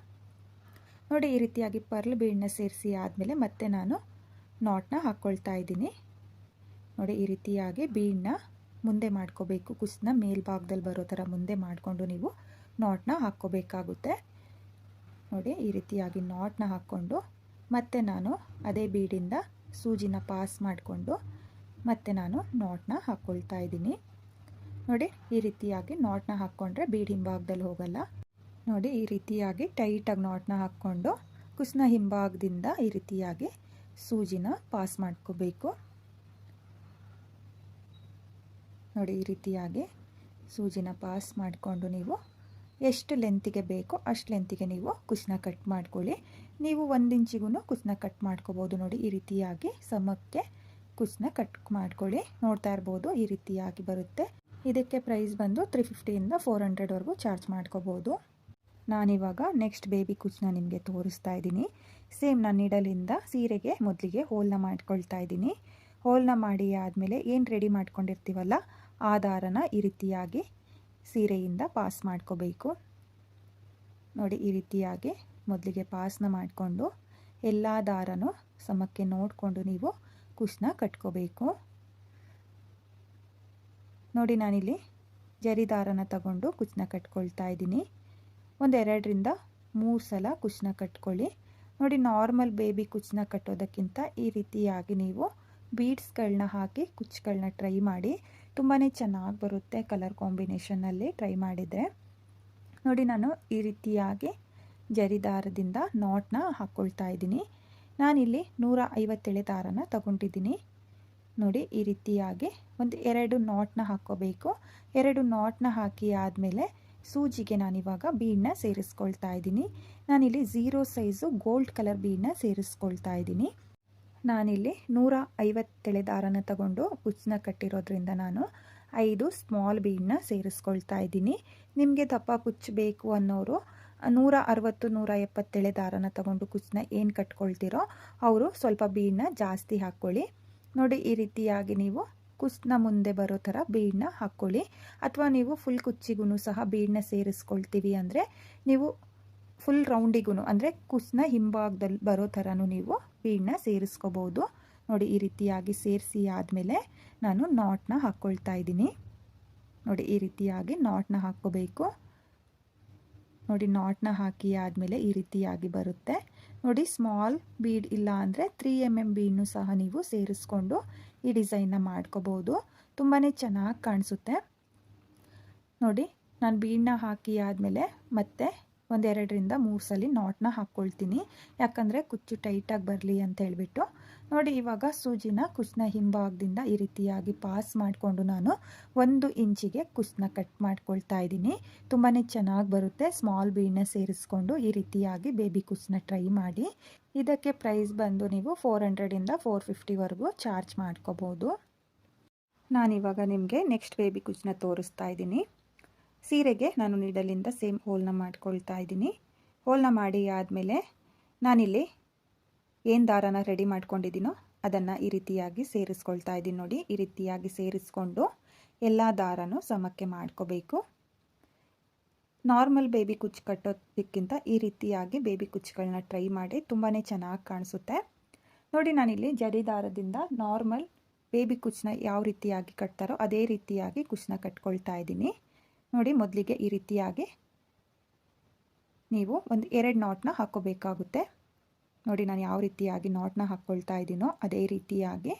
Speaker 1: ನೋಡಿ, ಈ ರೀತಿಯಾಗಿ ಪರ್ಲ್ ಬೀಡನ್ನ ಸೇರಿಸಿ ಆದಮೇಲೆ ಮತ್ತೆ ನಾನು ನಾಟ್ನ ಹಾಕ್ಕೊಳ್ತಾ ಇದ್ದೀನಿ. ನೋಡಿ, ಈ ರೀತಿಯಾಗಿ ಬೀಡನ್ನ ಮುಂದೆ ಮಾಡ್ಕೋಬೇಕು. ಕುಸ್ನ ಮೇಲ್ಭಾಗದಲ್ಲಿ ಬರೋ ಥರ ಮುಂದೆ ಮಾಡಿಕೊಂಡು ನೀವು ನಾಟ್ನ ಹಾಕ್ಕೋಬೇಕಾಗುತ್ತೆ. ನೋಡಿ, ಈ ರೀತಿಯಾಗಿ ನಾಟ್ನ ಹಾಕ್ಕೊಂಡು ಮತ್ತೆ ನಾನು ಅದೇ ಬೀಡಿಂದ ಸೂಜಿನ ಪಾಸ್ ಮಾಡಿಕೊಂಡು ಮತ್ತೆ ನಾನು ನಾಟ್ನ ಹಾಕ್ಕೊಳ್ತಾ ಇದ್ದೀನಿ. ನೋಡಿ, ಈ ರೀತಿಯಾಗಿ ನಾಟ್ನ ಹಾಕ್ಕೊಂಡ್ರೆ ಬೀಡ್ ಹಿಂಭಾಗದಲ್ಲಿ ಹೋಗಲ್ಲ. ನೋಡಿ, ಈ ರೀತಿಯಾಗಿ ಟೈಟಾಗಿ ನಾಟ್ನ ಹಾಕ್ಕೊಂಡು ಕುಸ್ನ ಹಿಂಭಾಗದಿಂದ ಈ ರೀತಿಯಾಗಿ ಸೂಜಿನ ಪಾಸ್ ಮಾಡ್ಕೋಬೇಕು. ನೋಡಿ, ಈ ರೀತಿಯಾಗಿ ಸೂಜಿನ ಪಾಸ್ ಮಾಡಿಕೊಂಡು ನೀವು ಎಷ್ಟು ಲೆಂತಿಗೆ ಬೇಕೋ ಅಷ್ಟು ಲೆಂತಿಗೆ ನೀವು ಕುಸ್ನ ಕಟ್ ಮಾಡ್ಕೊಳ್ಳಿ. ನೀವು ಒಂದು ಇಂಚಿಗೂ ಕುಸ್ನ ಕಟ್ ಮಾಡ್ಕೋಬೋದು. ನೋಡಿ, ಈ ರೀತಿಯಾಗಿ ಸಮಕ್ಕೆ ಕುಸ್ನ ಕಟ್ ಮಾಡ್ಕೊಳ್ಳಿ. ನೋಡ್ತಾ ಇರ್ಬೋದು, ಈ ರೀತಿಯಾಗಿ ಬರುತ್ತೆ. ಇದಕ್ಕೆ ಪ್ರೈಸ್ ಬಂದು ತ್ರೀ ಫಿಫ್ಟಿಯಿಂದ ಫೋರ್ ಹಂಡ್ರೆಡ್ವರೆಗೂ ಚಾರ್ಜ್ ಮಾಡ್ಕೋಬೋದು. ನಾನಿವಾಗ ನೆಕ್ಸ್ಟ್ ಬೇಬಿ ಕುಚ್ನ ನಿಮಗೆ ತೋರಿಸ್ತಾ ಇದ್ದೀನಿ. ಸೇಮ್ ನಾನು ನೀಡಲಿಂದ ಸೀರೆಗೆ ಮೊದಲಿಗೆ ಹೋಲ್ನ ಮಾಡ್ಕೊಳ್ತಾ ಇದ್ದೀನಿ. ಹೋಲ್ನ ಮಾಡಿ ಆದಮೇಲೆ ಏನು ರೆಡಿ ಮಾಡ್ಕೊಂಡಿರ್ತೀವಲ್ಲ ಆ ದಾರನ ಈ ರೀತಿಯಾಗಿ ಸೀರೆಯಿಂದ ಪಾಸ್ ಮಾಡ್ಕೋಬೇಕು. ನೋಡಿ, ಈ ರೀತಿಯಾಗಿ ಮೊದಲಿಗೆ ಪಾಸ್ನ ಮಾಡಿಕೊಂಡು ಎಲ್ಲ ದಾರನೂ ಸಮಕ್ಕೆ ನೋಡಿಕೊಂಡು ನೀವು ಕುಶ್ನ ಕಟ್ಕೋಬೇಕು. ನೋಡಿ ನಾನಿಲ್ಲಿ ಜರಿ ದಾರನ ತಗೊಂಡು ಕುಚ್ಚನ್ನ ಕಟ್ಕೊಳ್ತಾ ಇದ್ದೀನಿ. ಒಂದೆರಡರಿಂದ ಮೂರು ಸಲ ಕುಚ್ಚನ್ನ ಕಟ್ಕೊಳ್ಳಿ. ನೋಡಿ ನಾರ್ಮಲ್ ಬೇಬಿ ಕುಚ್ಚನ್ನ ಕಟ್ಟೋದಕ್ಕಿಂತ ಈ ರೀತಿಯಾಗಿ ನೀವು ಬೀಡ್ಸ್ಗಳನ್ನ ಹಾಕಿ ಕುಚ್ಚುಗಳನ್ನ ಟ್ರೈ ಮಾಡಿ. ತುಂಬಾ ಚೆನ್ನಾಗಿ ಬರುತ್ತೆ ಕಲರ್ ಕಾಂಬಿನೇಷನ್ನಲ್ಲಿ ಟ್ರೈ ಮಾಡಿದರೆ. ನೋಡಿ ನಾನು ಈ ರೀತಿಯಾಗಿ ಜರಿ ದಾರದಿಂದ ನಾಟ್ನ ಹಾಕ್ಕೊಳ್ತಾ ಇದ್ದೀನಿ. ನಾನಿಲ್ಲಿ ನೂರ ಐವತ್ತೇಳೆ ದಾರನ ತಗೊಂಡಿದ್ದೀನಿ. ನೋಡಿ ಈ ರೀತಿಯಾಗಿ ಒಂದು ಎರಡು ನಾಟ್ನ ಹಾಕ್ಕೋಬೇಕು. ಎರಡು ನಾಟ್ನ ಹಾಕಿ ಆದಮೇಲೆ ಸೂಜಿಗೆ ನಾನಿವಾಗ ಬೀಡನ್ನ ಸೇರಿಸ್ಕೊಳ್ತಾ ಇದ್ದೀನಿ. ನಾನಿಲ್ಲಿ ಝೀರೋ ಸೈಜು ಗೋಲ್ಡ್ ಕಲರ್ ಬೀಡನ್ನ ಸೇರಿಸ್ಕೊಳ್ತಾ ಇದ್ದೀನಿ. ನಾನಿಲ್ಲಿ ನೂರ ಐವತ್ತೆಳೆ ದಾರನ ತಗೊಂಡು ಕುಚ್ಚನ್ನ ಕಟ್ಟಿರೋದ್ರಿಂದ ನಾನು ಐದು ಸ್ಮಾಲ್ ಬೀಡನ್ನ ಸೇರಿಸ್ಕೊಳ್ತಾ ಇದ್ದೀನಿ. ನಿಮಗೆ ದಪ್ಪ ಕುಚ್ಚು ಬೇಕು ಅನ್ನೋರು ನೂರ ಅರವತ್ತು, ನೂರ ಎಪ್ಪತ್ತೆಳೆ ದಾರನ ತಗೊಂಡು ಕುಚ್ಚನ್ನ ಏನು ಕಟ್ಕೊಳ್ತೀರೋ ಅವರು ಸ್ವಲ್ಪ ಬೀಡನ್ನ ಜಾಸ್ತಿ ಹಾಕ್ಕೊಳ್ಳಿ. ನೋಡಿ ಈ ರೀತಿಯಾಗಿ ನೀವು ಕುಸ್ನ ಮುಂದೆ ಬರೋ ಥರ ಬೀಡನ್ನ ಹಾಕ್ಕೊಳ್ಳಿ. ಅಥವಾ ನೀವು ಫುಲ್ ಕುಚ್ಚಿಗೂ ಸಹ ಬೀಡನ್ನ ಸೇರಿಸ್ಕೊಳ್ತೀವಿ ಅಂದರೆ ನೀವು ಫುಲ್ ರೌಂಡಿಗೂ ಅಂದರೆ ಕುಸ್ನ ಹಿಂಭಾಗದಲ್ಲಿ ಬರೋ ಥರನೂ ನೀವು ಬೀಡನ್ನ ಸೇರಿಸ್ಕೋಬೋದು. ನೋಡಿ ಈ ರೀತಿಯಾಗಿ ಸೇರಿಸಿ ಆದಮೇಲೆ ನಾನು ನಾಟ್ನ ಹಾಕ್ಕೊಳ್ತಾ ಇದ್ದೀನಿ. ನೋಡಿ ಈ ರೀತಿಯಾಗಿ ನಾಟ್ನ ಹಾಕ್ಕೋಬೇಕು. ನೋಡಿ ನಾಟ್ನ ಹಾಕಿ ಆದಮೇಲೆ ಈ ರೀತಿಯಾಗಿ ಬರುತ್ತೆ. ನೋಡಿ ಸ್ಮಾಲ್ ಬೀಡ್ ಇಲ್ಲ ಅಂದರೆ ತ್ರೀ ಎಂ ಎಂ ಬೀಡ್ನು ಸಹ ನೀವು ಸೇರಿಸ್ಕೊಂಡು ಈ ಡಿಸೈನ್ನ ಮಾಡ್ಕೋಬೋದು. ತುಂಬಾ ಚೆನ್ನಾಗಿ ಕಾಣಿಸುತ್ತೆ. ನೋಡಿ, ನಾನು ಬೀಡನ್ನ ಹಾಕಿ ಆದಮೇಲೆ ಮತ್ತೆ ಒಂದೆರಡರಿಂದ ಮೂರು ಸಲ ನಾಟ್ನ ಹಾಕ್ಕೊಳ್ತೀನಿ. ಯಾಕಂದರೆ ಕುಚ್ಚು ಟೈಟಾಗಿ ಬರಲಿ ಅಂತ ಹೇಳಿಬಿಟ್ಟು. ನೋಡಿ, ಇವಾಗ ಸೂಜಿನ ಕುಸ್ನ ಹಿಂಭಾಗದಿಂದ ಈ ರೀತಿಯಾಗಿ ಪಾಸ್ ಮಾಡಿಕೊಂಡು ನಾನು ಒಂದು ಇಂಚಿಗೆ ಕುಸ್ನ ಕಟ್ ಮಾಡ್ಕೊಳ್ತಾ ಇದ್ದೀನಿ. ತುಂಬಾ ಚೆನ್ನಾಗಿ ಬರುತ್ತೆ. ಸ್ಮಾಲ್ ಬೀಡನ್ನ ಸೇರಿಸ್ಕೊಂಡು ಈ ರೀತಿಯಾಗಿ ಬೇಬಿ ಕುಸ್ನ ಟ್ರೈ ಮಾಡಿ. ಇದಕ್ಕೆ ಪ್ರೈಸ್ ಬಂದು ನೀವು ಫೋರ್ ಹಂಡ್ರೆಡಿಂದ ಫೋರ್ ಫಿಫ್ಟಿವರೆಗೂ ಚಾರ್ಜ್ ಮಾಡ್ಕೋಬೋದು. ನಾನಿವಾಗ ನಿಮಗೆ ನೆಕ್ಸ್ಟ್ ಬೇಬಿ ಕುಸ್ನ ತೋರಿಸ್ತಾ ಇದ್ದೀನಿ. ಸೀರೆಗೆ ನಾನು ನೀಡಲಿಂದ ಸೇಮ್ ಹೋಲ್ನ ಮಾಡ್ಕೊಳ್ತಾ ಇದ್ದೀನಿ. ಹೋಲ್ನ ಮಾಡಿ ಆದಮೇಲೆ ನಾನಿಲ್ಲಿ ಏನು ದಾರನ ರೆಡಿ ಮಾಡ್ಕೊಂಡಿದ್ದೀನೋ ಅದನ್ನು ಈ ರೀತಿಯಾಗಿ ಸೇರಿಸ್ಕೊಳ್ತಾ ಇದ್ದೀನಿ ನೋಡಿ. ಈ ರೀತಿಯಾಗಿ ಸೇರಿಸ್ಕೊಂಡು ಎಲ್ಲ ದಾರನೂ ಸಮಕ್ಕೆ ಮಾಡ್ಕೋಬೇಕು. ನಾರ್ಮಲ್ ಬೇಬಿ ಕುಚ್ಚು ಕಟ್ಟೋದಕ್ಕಿಂತ ಈ ರೀತಿಯಾಗಿ ಬೇಬಿ ಕುಚ್ಚುಗಳನ್ನ ಟ್ರೈ ಮಾಡಿ ತುಂಬಾ ಚೆನ್ನಾಗಿ ಕಾಣಿಸುತ್ತೆ. ನೋಡಿ ನಾನಿಲ್ಲಿ ಜರಿ ದಾರದಿಂದ ನಾರ್ಮಲ್ ಬೇಬಿ ಕುಚ್ಚನ್ನ ಯಾವ ರೀತಿಯಾಗಿ ಕಟ್ತಾರೋ ಅದೇ ರೀತಿಯಾಗಿ ಕುಚ್ಚನ್ನ ಕಟ್ಕೊಳ್ತಾ ಇದ್ದೀನಿ. ನೋಡಿ ಮೊದಲಿಗೆ ಈ ರೀತಿಯಾಗಿ ನೀವು ಒಂದು ಎರಡು ನಾಟ್ನ ಹಾಕ್ಕೋಬೇಕಾಗುತ್ತೆ ನೋಡಿ ನಾನು ಯಾವ ರೀತಿಯಾಗಿ ನಾಟ್ನ ಹಾಕ್ಕೊಳ್ತಾ ಇದ್ದೀನೋ ಅದೇ ರೀತಿಯಾಗಿ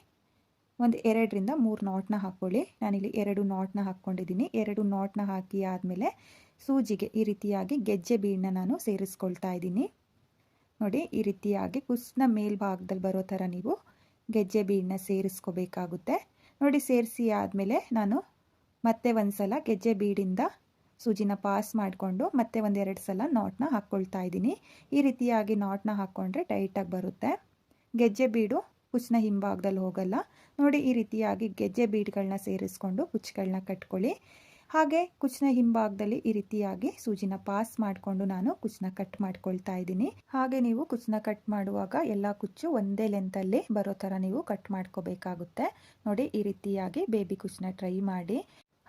Speaker 1: ಒಂದು ಎರಡರಿಂದ ಮೂರು ನಾಟ್ನ ಹಾಕ್ಕೊಳ್ಳಿ. ನಾನಿಲ್ಲಿ ಎರಡು ನಾಟ್ನ ಹಾಕ್ಕೊಂಡಿದ್ದೀನಿ. ಎರಡು ನಾಟ್ನ ಹಾಕಿ ಆದಮೇಲೆ ಸೂಜಿಗೆ ಈ ರೀತಿಯಾಗಿ ಗೆಜ್ಜೆ ಬೀಡನ್ನ ನಾನು ಸೇರಿಸ್ಕೊಳ್ತಾ ಇದ್ದೀನಿ. ನೋಡಿ, ಈ ರೀತಿಯಾಗಿ ಕುಸ್ನ ಮೇಲ್ಭಾಗದಲ್ಲಿ ಬರೋ ಥರ ನೀವು ಗೆಜ್ಜೆ ಬೀಡನ್ನ ಸೇರಿಸ್ಕೋಬೇಕಾಗುತ್ತೆ. ನೋಡಿ, ಸೇರಿಸಿ ಆದಮೇಲೆ ನಾನು ಮತ್ತೆ ಒಂದು ಸಲ ಗೆಜ್ಜೆ ಬೀಡಿಂದ ಸೂಜಿನ ಪಾಸ್ ಮಾಡಿಕೊಂಡು ಮತ್ತೆ ಒಂದೆರಡು ಸಲ ನಾಟ್ನ ಹಾಕ್ಕೊಳ್ತಾ ಇದ್ದೀನಿ. ಈ ರೀತಿಯಾಗಿ ನಾಟ್ನ ಹಾಕ್ಕೊಂಡ್ರೆ ಟೈಟಾಗಿ ಬರುತ್ತೆ. ಗೆಜ್ಜೆ ಬೀಡು ಕುಚ್ಚನ ಹಿಂಭಾಗದಲ್ಲಿ ಹೋಗಲ್ಲ. ನೋಡಿ, ಈ ರೀತಿಯಾಗಿ ಗೆಜ್ಜೆ ಬೀಡ್ಗಳನ್ನ ಸೇರಿಸ್ಕೊಂಡು ಕುಚ್ಚುಗಳನ್ನ ಕಟ್ಕೊಳ್ಳಿ. ಹಾಗೆ ಕುಚ್ಚನ ಹಿಂಭಾಗದಲ್ಲಿ ಈ ರೀತಿಯಾಗಿ ಸೂಜಿನ ಪಾಸ್ ಮಾಡಿಕೊಂಡು ನಾನು ಕುಚ್ಚನ ಕಟ್ ಮಾಡ್ಕೊಳ್ತಾ ಇದ್ದೀನಿ. ಹಾಗೆ ನೀವು ಕುಚ್ಚನ ಕಟ್ ಮಾಡುವಾಗ ಎಲ್ಲ ಕುಚ್ಚು ಒಂದೇ ಲೆಂತಲ್ಲಿ ಬರೋ ಥರ ನೀವು ಕಟ್ ಮಾಡ್ಕೋಬೇಕಾಗುತ್ತೆ. ನೋಡಿ, ಈ ರೀತಿಯಾಗಿ ಬೇಬಿ ಕುಚ್ಚನ ಟ್ರೈ ಮಾಡಿ.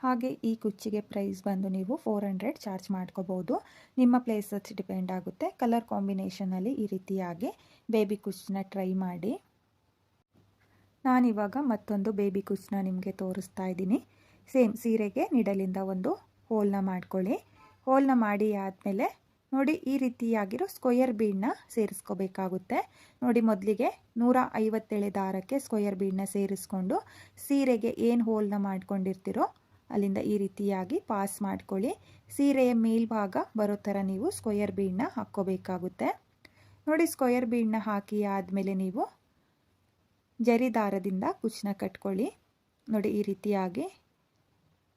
Speaker 1: ಹಾಗೆ ಈ ಕುಚ್ಚಿಗೆ ಪ್ರೈಸ್ ಬಂದು ನೀವು ಫೋರ್ ಹಂಡ್ರೆಡ್ ಚಾರ್ಜ್ ಮಾಡ್ಕೋಬೋದು. ನಿಮ್ಮ ಪ್ಲೇಸಸ್ ಡಿಪೆಂಡ್ ಆಗುತ್ತೆ. ಕಲರ್ ಕಾಂಬಿನೇಷನಲ್ಲಿ ಈ ರೀತಿಯಾಗಿ ಬೇಬಿ ಕುಚ್ಚನ್ನ ಟ್ರೈ ಮಾಡಿ. ನಾನಿವಾಗ ಮತ್ತೊಂದು ಬೇಬಿ ಕುಚ್ಚನ್ನ ನಿಮಗೆ ತೋರಿಸ್ತಾ ಇದ್ದೀನಿ. ಸೇಮ್ ಸೀರೆಗೆ ನಿಡಲಿಂದ ಒಂದು ಹೋಲ್ನ ಮಾಡ್ಕೊಳ್ಳಿ. ಹೋಲ್ನ ಮಾಡಿ ಆದಮೇಲೆ ನೋಡಿ ಈ ರೀತಿಯಾಗಿರೋ ಸ್ಕ್ವಯರ್ ಬೀಡನ್ನ ಸೇರಿಸ್ಕೋಬೇಕಾಗುತ್ತೆ. ನೋಡಿ ಮೊದಲಿಗೆ ನೂರ ಐವತ್ತೇಳೆ ದಾರಕ್ಕೆ ಸ್ಕ್ವಯರ್ ಬೀಡನ್ನ ಸೇರಿಸ್ಕೊಂಡು ಸೀರೆಗೆ ಏನು ಹೋಲ್ನ ಮಾಡ್ಕೊಂಡಿರ್ತೀರೋ ಅಲ್ಲಿಂದ ಈ ರೀತಿಯಾಗಿ ಪಾಸ್ ಮಾಡ್ಕೊಳ್ಳಿ. ಸೀರೆಯ ಮೇಲ್ಭಾಗ ಬರೋ ಥರ ನೀವು ಸ್ಕ್ವಯರ್ ಬೀಡನ್ನ ಹಾಕ್ಕೋಬೇಕಾಗುತ್ತೆ. ನೋಡಿ ಸ್ಕ್ವಯರ್ ಬೀಡನ್ನ ಹಾಕಿ ಆದಮೇಲೆ ನೀವು ಜರಿ ದಾರದಿಂದ ಕುಚ್ಚನ್ನ ಕಟ್ಕೊಳ್ಳಿ. ನೋಡಿ, ಈ ರೀತಿಯಾಗಿ